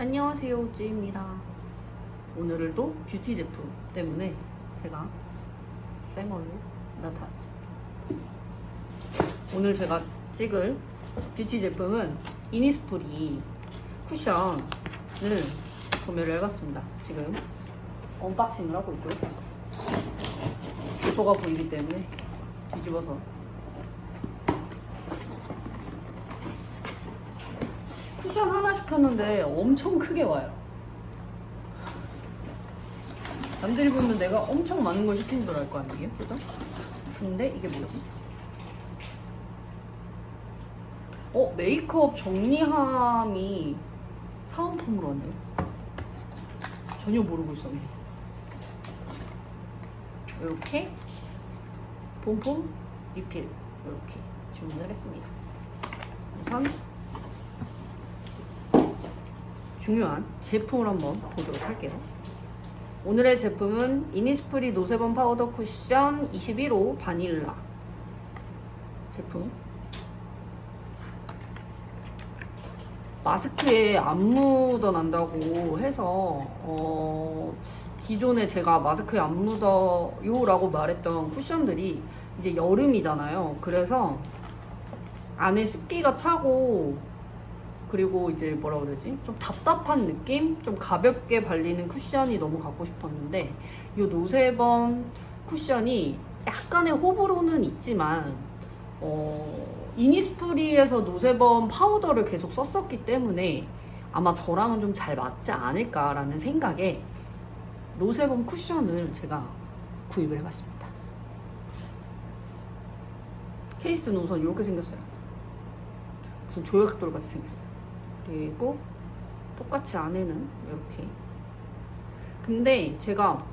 안녕하세요 쭈입니다. 오늘도 뷰티 제품 때문에 제가 생얼로 나타났습니다. 오늘 제가 찍을 뷰티 제품은 이니스프리 쿠션 을 구매를 해봤습니다 지금 언박싱을 하고 있고요 주소가 보이기 때문에 뒤집어서 쿠션 하나 시켰는데 엄청 크게 와요. 남들이 보면 내가 엄청 많은 걸 시킨 줄 알 거 아니에요? 그죠? 근데 이게 뭐지? 어, 메이크업 정리함이 사은품으로 왔네요. 전혀 모르고 있었네. 이렇게 폼폼 리필 이렇게 주문을 했습니다. 우선 중요한 제품을 한번 보도록 할게요. 오늘의 제품은 이니스프리 노세범 파우더 쿠션 21호 바닐라 제품. 마스크에 안 묻어난다고 해서 어, 기존에 제가 마스크에 안 묻어요 라고 말했던 쿠션들이 이제 여름이잖아요. 그래서 안에 습기가 차고 그리고 이제 뭐라고 해야 되지? 좀 답답한 느낌? 좀 가볍게 발리는 쿠션이 너무 갖고 싶었는데 이 노세범 쿠션이 약간의 호불호는 있지만 어, 이니스프리에서 노세범 파우더를 계속 썼었기 때문에 아마 저랑은 좀 잘 맞지 않을까라는 생각에 노세범 쿠션을 제가 구입을 해봤습니다. 케이스는 우선 이렇게 생겼어요. 무슨 조약돌 같이 생겼어. 그리고 똑같이 안에는 이렇게. 근데 제가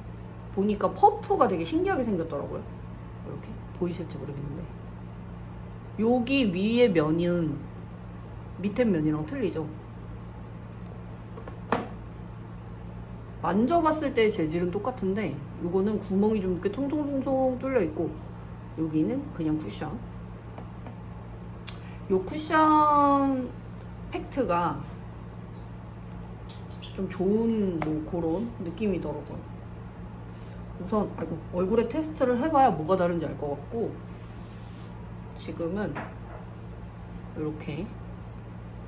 보니까 퍼프가 되게 신기하게 생겼더라고요. 이렇게 보이실지 모르겠는데 여기 위에 면은 밑에 면이랑 틀리죠. 만져봤을 때 재질은 똑같은데 이거는 구멍이 좀 이렇게 통통통통 뚫려 있고 여기는 그냥 쿠션. 요 쿠션 팩트가 좀 좋은 뭐 그런 느낌이더라고요. 우선 얼굴에 테스트를 해봐야 뭐가 다른지 알 것 같고 지금은 이렇게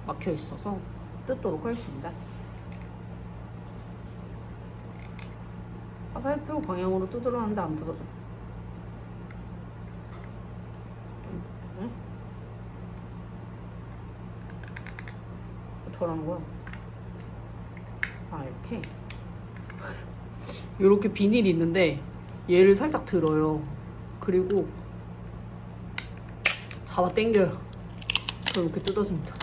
막혀 있어서 뜯도록 하겠습니다. 화살표 방향으로 뜯으려 하는데 안 뜯어져. 응? 어떡하라는 거야? 아 이렇게 이렇게 비닐이 있는데 얘를 살짝 들어요 그리고 잡아 당겨요. 그럼 이렇게 뜯어집니다.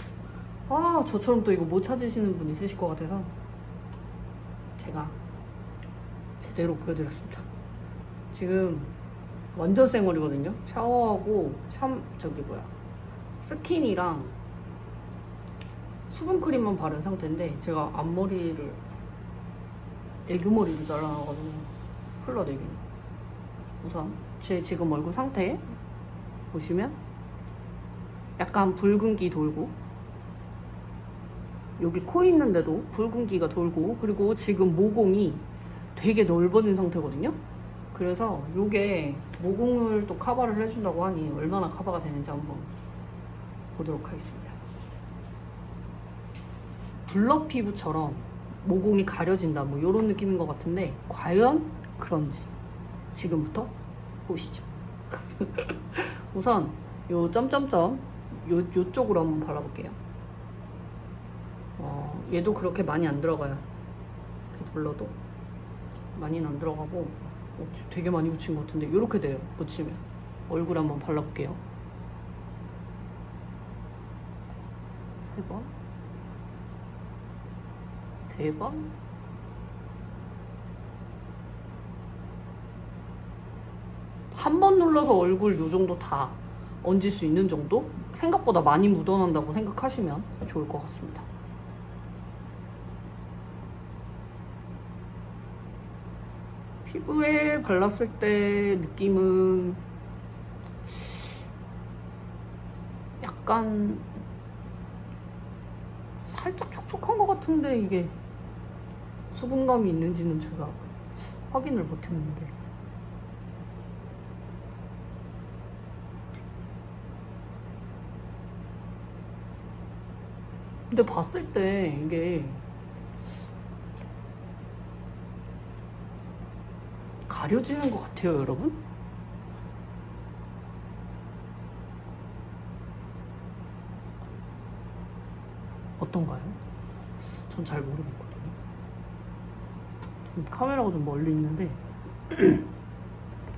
아 저처럼 또 이거 못 찾으시는 분 있으실 것 같아서 제가 제대로 보여드렸습니다. 지금 완전 생얼이거든요? 샤워하고 샴 저기 뭐야 스킨이랑 수분크림만 바른 상태인데 제가 앞머리를 애교머리로 잘라놔가지고 흘러내기는. 우선 제 지금 얼굴 상태 보시면 약간 붉은기 돌고 여기 코 있는데도 붉은기가 돌고 그리고 지금 모공이 되게 넓어진 상태거든요 그래서 요게 모공을 또 커버를 해준다고 하니 얼마나 커버가 되는지 한번 보도록 하겠습니다 블러 피부처럼 모공이 가려진다 뭐 이런 느낌인 것 같은데 과연 그런지 지금부터 보시죠. 우선 요 점점점 요 요쪽으로 한번 발라볼게요. 어, 얘도 그렇게 많이 안 들어가요. 이렇게 불러도 많이는 안 들어가고 어, 되게 많이 묻힌 것 같은데 이렇게 돼요. 묻히면 얼굴 한번 발라볼게요. 세 번. 세 번? 한 번 눌러서 얼굴 요 정도 다 얹을 수 있는 정도? 생각보다 많이 묻어난다고 생각하시면 좋을 것 같습니다. 피부에 발랐을 때 느낌은 약간 살짝 촉촉한 것 같은데 이게 수분감이 있는지는 제가 확인을 못했는데 근데 봤을 때 이게 가려지는 것 같아요, 여러분. 어떤가요? 전 잘 모르겠거든요. 좀 카메라가 좀 멀리 있는데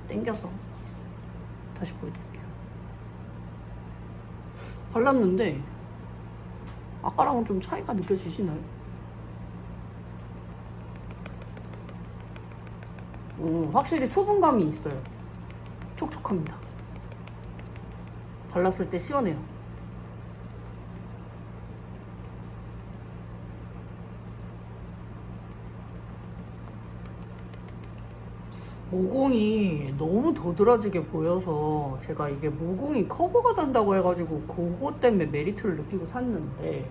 땡겨서 다시 보여드릴게요. 발랐는데 아까랑은 좀 차이가 느껴지시나요? 음, 확실히 수분감이 있어요. 촉촉합니다. 발랐을 때 시원해요. 모공이 너무 도드라지게 보여서 제가 이게 모공이 커버가 된다고 해가지고 그거 때문에 메리트를 느끼고 샀는데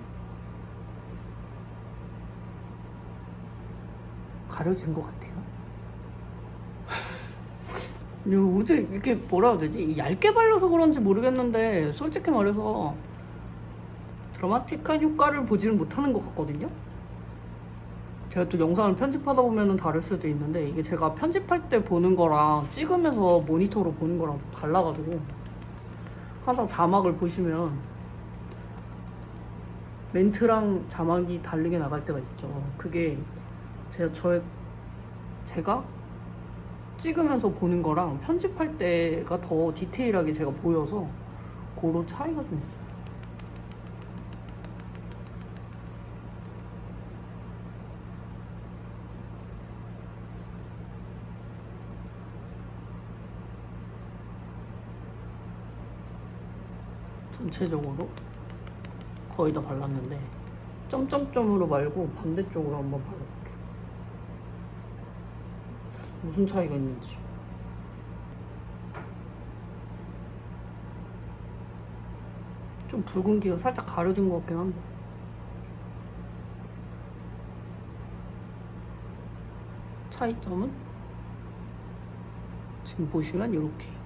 가려진 것 같아요. 어제 이게 뭐라 해야 되지? 얇게 발라서 그런지 모르겠는데 솔직히 말해서 드라마틱한 효과를 보지는 못하는 것 같거든요. 제가 또 영상을 편집하다 보면은 다를 수도 있는데 이게 제가 편집할 때 보는 거랑 찍으면서 모니터로 보는 거랑 좀 달라가지고 항상 자막을 보시면 멘트랑 자막이 다르게 나갈 때가 있죠. 그게 제가 저 제가 찍으면서 보는 거랑 편집할 때가 더 디테일하게 제가 보여서 그런 차이가 좀 있어요. 전체적으로 거의 다 발랐는데 점점점으로 말고 반대쪽으로 한번 발라볼게요. 무슨 차이가 있는지. 좀 붉은 기가 살짝 가려진 것 같긴 한데. 차이점은 지금 보시면 이렇게.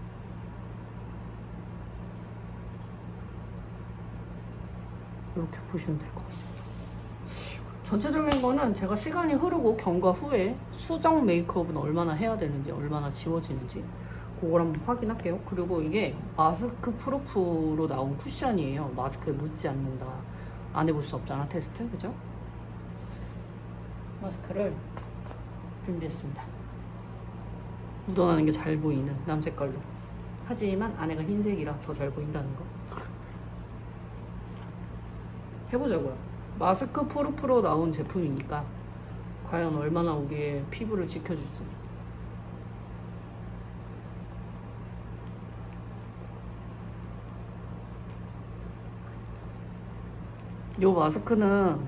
이렇게 보시면 될 것 같습니다. 전체적인 거는 제가 시간이 흐르고 경과 후에 수정 메이크업은 얼마나 해야 되는지 얼마나 지워지는지 그걸 한번 확인할게요. 그리고 이게 마스크 프루프로 나온 쿠션이에요. 마스크에 묻지 않는다. 안 해볼 수 없잖아 테스트 그죠? 마스크를 준비했습니다. 묻어나는 게 잘 보이는 남색깔로. 하지만 안에가 흰색이라 더 잘 보인다는 거. 해보자고요. 마스크 프루프로 나온 제품이니까 과연 얼마나 우리의 피부를 지켜줄지. 요 마스크는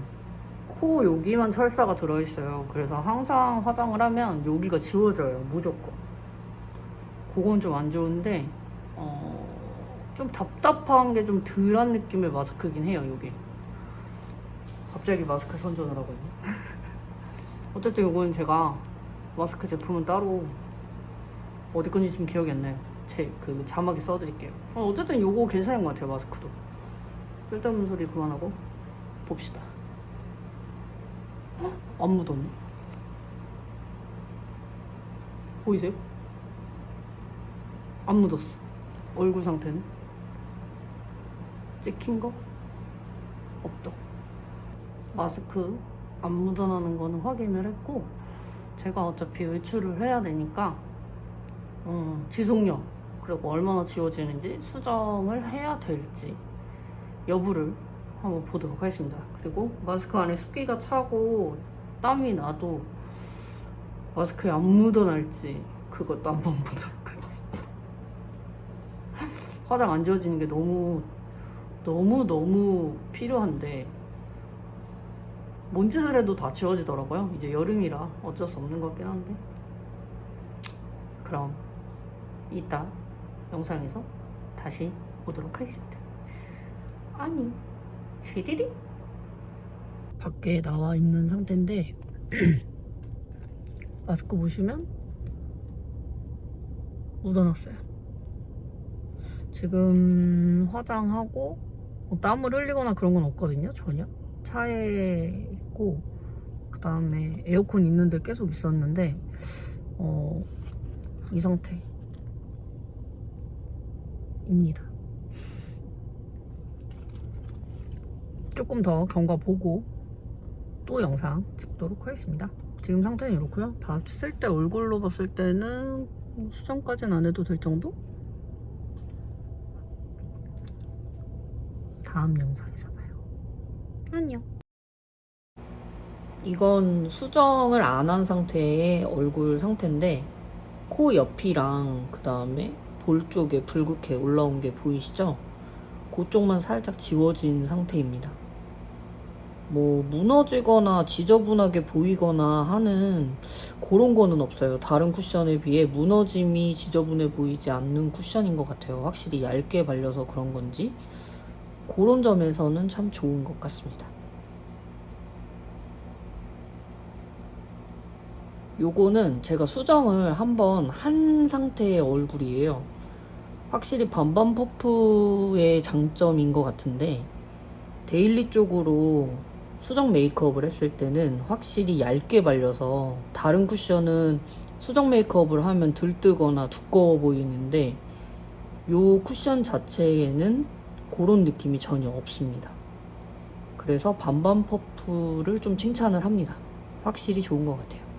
코 여기만 철사가 들어있어요. 그래서 항상 화장을 하면 여기가 지워져요. 무조건. 그건 좀 안 좋은데, 어, 좀 답답한 게 좀 덜한 느낌의 마스크긴 해요, 여기. 갑자기 마스크 선전을 하고 있네. 어쨌든 이거는 제가 마스크 제품은 따로 어디 건지 좀 기억이 안 나요. 제 그 자막에 써드릴게요. 어, 어쨌든 요거 괜찮은 것 같아요, 마스크도. 쓸데없는 소리 그만하고 봅시다. 헉, 안 묻었네. 보이세요? 안 묻었어. 얼굴 상태는? 찍힌 거? 없다. 마스크 안 묻어나는 거는 확인을 했고 제가 어차피 외출을 해야 되니까 음, 지속력 그리고 얼마나 지워지는지 수정을 해야 될지 여부를 한번 보도록 하겠습니다. 그리고 마스크 안에 습기가 차고 땀이 나도 마스크에 안 묻어날지 그것도 한번 보도록 하겠습니다. 화장 안 지워지는 게 너무 너무 너무 필요한데 뭔 짓을 해도 다 지워지더라고요. 이제 여름이라 어쩔 수 없는 것 같긴 한데. 그럼 이따 영상에서 다시 보도록 하겠습니다. 아니, 휘리리? 밖에 나와 있는 상태인데 마스크 보시면 묻어놨어요. 지금 화장하고 뭐 땀을 흘리거나 그런 건 없거든요, 전혀. 차에 있고 그 다음에 에어컨 있는데 계속 있었는데 어, 이 상태입니다. 조금 더 경과 보고 또 영상 찍도록 하겠습니다. 지금 상태는 이렇고요. 봤을 때 얼굴로 봤을 때는 수정까지는 안 해도 될 정도? 다음 영상에서 봐요. 안녕. 이건 수정을 안 한 상태의 얼굴 상태인데 코 옆이랑 그 다음에 볼 쪽에 붉게 올라온 게 보이시죠? 그쪽만 살짝 지워진 상태입니다. 뭐 무너지거나 지저분하게 보이거나 하는 그런 거는 없어요. 다른 쿠션에 비해 무너짐이 지저분해 보이지 않는 쿠션인 것 같아요. 확실히 얇게 발려서 그런 건지 그런 점에서는 참 좋은 것 같습니다. 요거는 제가 수정을 한번 한 상태의 얼굴이에요. 확실히 반반 퍼프의 장점인 것 같은데 데일리 쪽으로 수정 메이크업을 했을 때는 확실히 얇게 발려서 다른 쿠션은 수정 메이크업을 하면 들뜨거나 두꺼워 보이는데 요 쿠션 자체에는 그런 느낌이 전혀 없습니다. 그래서 반반 퍼프를 좀 칭찬을 합니다. 확실히 좋은 것 같아요.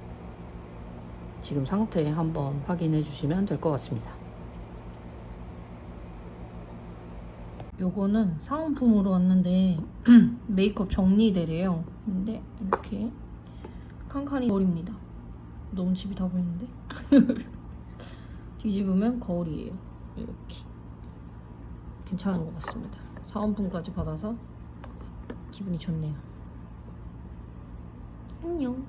지금 상태 한번 확인해 주시면 될 것 같습니다. 요거는 사은품으로 왔는데 메이크업 정리대래요. 근데 이렇게 칸칸이 거울입니다. 너무 집이 다 보이는데? 뒤집으면 거울이에요. 이렇게 괜찮은 것 같습니다. 사은품까지 받아서 기분이 좋네요. 안녕.